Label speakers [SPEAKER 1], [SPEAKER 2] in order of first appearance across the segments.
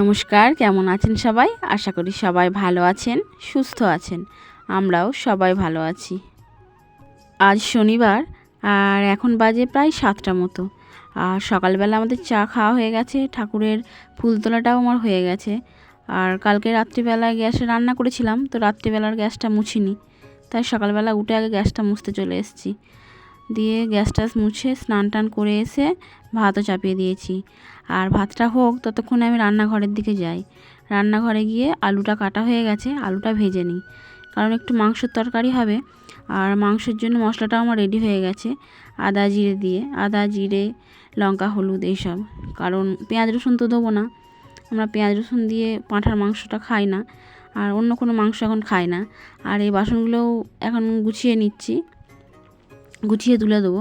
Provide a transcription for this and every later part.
[SPEAKER 1] নমস্কার, কেমন আছেন সবাই? আশা করি সবাই ভালো আছেন, সুস্থ আছেন। আমরাও সবাই ভালো আছি। আজ শনিবার, আর এখন বাজে প্রায় সাতটা মতো। আর সকালবেলা আমাদের চা খাওয়া হয়ে গেছে, ঠাকুরের ফুল তোলাটাও আমার হয়ে গেছে। আর কালকে রাত্রিবেলায় গ্যাসে রান্না করেছিলাম, তো রাত্রিবেলার গ্যাসটা মুছিনি। তাই সকালবেলা উঠে আগে গ্যাসটা মুছতে চলে এসেছি। দিয়ে গ্যাস ট্যাস মুছে স্নান টান করে এসে ভাতও চাপিয়ে দিয়েছি। আর ভাতটা হোক, ততক্ষণে আমি রান্নাঘরের দিকে যাই। রান্নাঘরে গিয়ে আলুটা কাটা হয়ে গেছে, আলুটা ভেজে নিই। কারণ একটু মাংসের তরকারি হবে, আর মাংসের জন্য মশলাটাও আমার রেডি হয়ে গেছে, আদা জিরে দিয়ে। আদা, জিরে, লঙ্কা, হলুদ এইসব। কারণ পেঁয়াজ রসুন তো দেবো না। আমরা পেঁয়াজ রসুন দিয়ে পাঁঠার মাংসটা খাই না, আর অন্য কোনো মাংস এখন খাই না। আর এই বাসনগুলোও এখন গুছিয়ে নিচ্ছি। গুছিয়ে তুলে দেবো।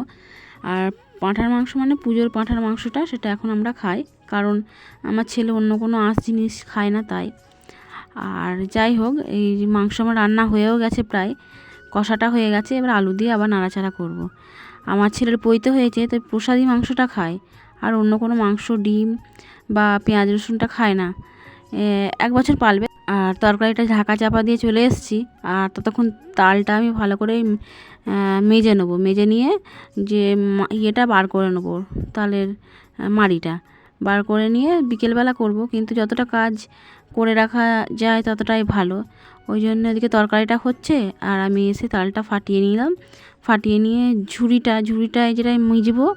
[SPEAKER 1] আর পাঁঠার মাংস মানে পুজোর পাঁঠার মাংসটা সেটা এখন আমরা খাই। কারণ আমার ছেলে অন্য কোনো আঁশ জিনিস খায় না তাই। আর যাই হোক, এই মাংস আমার রান্না হয়েও গেছে প্রায়, কষাটা হয়ে গেছে, এবার আলু দিয়ে আবার নাড়াচাড়া করব। আমার ছেলের পৈতে হয়েছে, তো প্রসাদী মাংসটা খায়। আর অন্য কোনো মাংস, ডিম বা পেঁয়াজ রসুনটা খায় না। এক বছর পালবে। আর তরকারিটা ঢাকা চাপা দিয়ে চলে এসেছি। আর ততক্ষণ তালটা আমি ভালো করে মেজে নেব। মেজে নিয়ে যে ইয়েটা বার করে নেব, তালের মাড়িটা। বার করে নিয়ে বিকেলবেলা করব, কিন্তু যতটা কাজ করে রাখা যায় ততটাই ভালো। ওই জন্য এদিকে তরকারিটা হচ্ছে, আর আমি এসে তালটা ফাটিয়ে নিলাম। ফাটিয়ে নিয়ে ঝুড়িটা, ঝুড়িটায় যেটা মিজবো,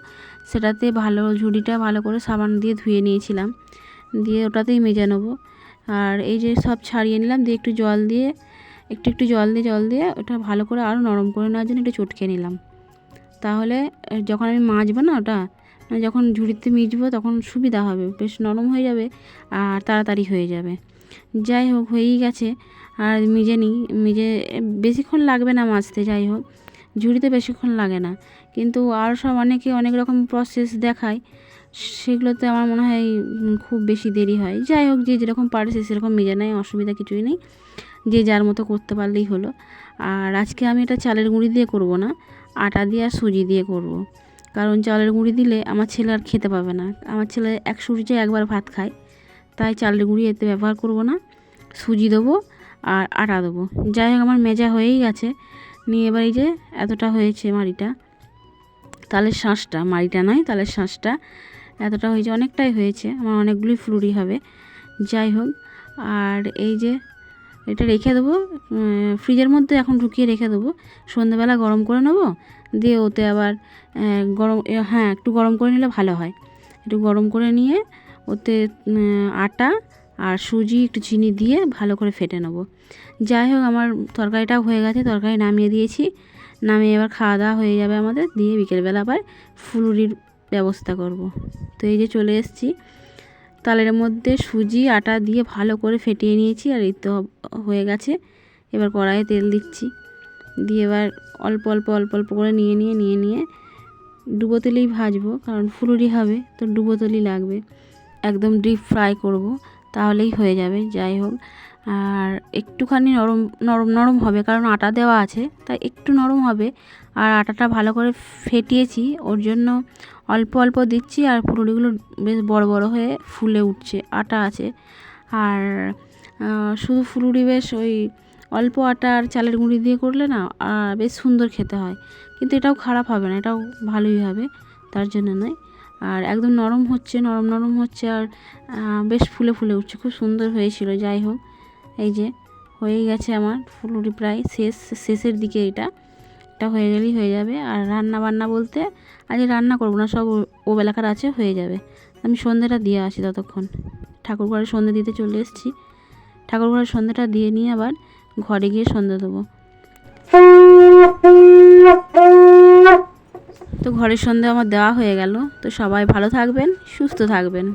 [SPEAKER 1] সেটাতে ভালো ঝুড়িটা ভালো করে সাবান দিয়ে ধুয়ে নিয়েছিলাম। দিয়ে ওটাতেই মেজে নেব। আর এই যে সব ছাড়িয়ে নিলাম, দিয়ে একটু জল দিয়ে, একটু একটু জল দিয়ে জল দিয়ে ওটা ভালো করে আরও নরম করে নেওয়ার জন্য একটু চটকে নিলাম। তাহলে যখন আমি মাজবো না ওটা মানে যখন ঝুড়িতে মিজবো তখন সুবিধা হবে, বেশ নরম হয়ে যাবে আর তাড়াতাড়ি হয়ে যাবে। যাই হোক, হয়েই গেছে। আর মিজে নিই, মিজে বেশিক্ষণ লাগবে না মাজতে, যাই হোক। ঝুড়িতে বেশিক্ষণ লাগে না। কিন্তু আর সব অনেকে অনেক রকম প্রসেস দেখায়। সেগুলোতে আমার মনে হয় খুব বেশি দেরি হয়। যাই হোক, যে যেরকম পারে সে সেরকম মেজে নেয় অসুবিধা কিছুই নেই। যে যার মতো করতে পারলেই হলো। আর আজকে আমি এটা চালের গুঁড়ি দিয়ে করব না, আটা দিয়ে আর সুজি দিয়ে করব। কারণ চালের গুঁড়ি দিলে আমার ছেলে আর খেতে পাবে না। আমার ছেলে এক সূর্যে একবার ভাত খায়, তাই চালের গুঁড়ি এতে ব্যবহার করব না। সুজি দেবো আর আটা দেবো। যাই হোক, আমার মেজা হয়েই গেছে। নিয়ে এবার এই যে এতটা হয়েছে মাড়িটা, তালের শাঁসটা, মাড়িটা নয়, তালের শাঁসটা এতটা হয়েছে, অনেকটাই হয়েছে, আমার অনেকগুলি ফ্লুরি হবে। যাই হোক, আর এই যে এটা রেখে দেবো ফ্রিজের মধ্যে এখন ঢুকিয়ে রেখে দেবো। সন্ধ্যেবেলা গরম করে নেব, দিয়ে ওতে আবার গরম হ্যাঁ একটু গরম করে নিলে ভালো হয়। একটু গরম করে নিয়ে ওতে আটা আর সুজি, একটু চিনি দিয়ে ভালো করে ফেটে নেব। যাই হোক, আমার তরকারিটাও হয়ে গেছে, তরকারি নামিয়ে দিয়েছি। নামিয়ে এবার খাওয়া দাওয়া হয়ে যাবে আমাদের, দিয়ে বিকেলবেলা আবার ফুলুরির ব্যবস্থা করব। তো এই যে চলে এসেছি। তালের মধ্যে সুজি, আটা দিয়ে ভালো করে ফেটিয়ে নিয়েছি আর এই তো হয়ে গেছে। এবার কড়াইয়ে তেল দিচ্ছি। দিয়ে এবার অল্প অল্প অল্প অল্প করে নিয়ে নিয়ে নিয়ে নিয়ে ডুবো তেলেই ভাজবো, কারণ ফুলুরি হবে, তো ডুবো তেলই লাগবে। একদম ডিপ ফ্রাই করব, তাহলেই হয়ে যাবে। যাই হোক আর একটুখানি নরম নরম নরম হবে কারণ আটা দেওয়া আছে, তাই একটু নরম হবে। আর আটাটা ভালো করে ফেটিয়েছি, ওর জন্য অল্প অল্প দিচ্ছি আর ফুলুরিগুলো বেশ বড় বড় হয়ে ফুলে উঠছে, আটা আছে। আর শুধু ফুলুরি বেশ ওই অল্প আটা আর চালের গুঁড়ি দিয়ে করলে না বেশ সুন্দর খেতে হয়। কিন্তু এটাও খারাপ হবে না, এটাও ভালোই হবে, তার জন্য নয়। আর একদম নরম হচ্ছে, নরম নরম হচ্ছে আর বেশ ফুলে ফুলে উঠছে, খুব সুন্দর হয়েছিল, যাই হোক। এই যে হয়ে গেছে আমার ফুলুরি প্রায় শেষ, শেষের দিকে এটা। এটা হয়ে গেলেই হয়ে যাবে। আর রান্না বান্না বলতে আজ রান্না করব না, সব ও বেলাকার আছে, হয়ে যাবে। আমি সন্ধ্যেটা দিয়ে আসি ততক্ষণ। ঠাকুর ঘরে সন্ধ্যে দিতে চলে এসেছি। ঠাকুর ঘরের সন্ধ্যেটা দিয়ে নিয়ে আবার ঘরে গিয়ে সন্ধ্যে দেবো। তো ঘরের সন্ধ্যে আমার দেওয়া হয়ে গেল। তো সবাই ভালো থাকবেন, সুস্থ থাকবেন।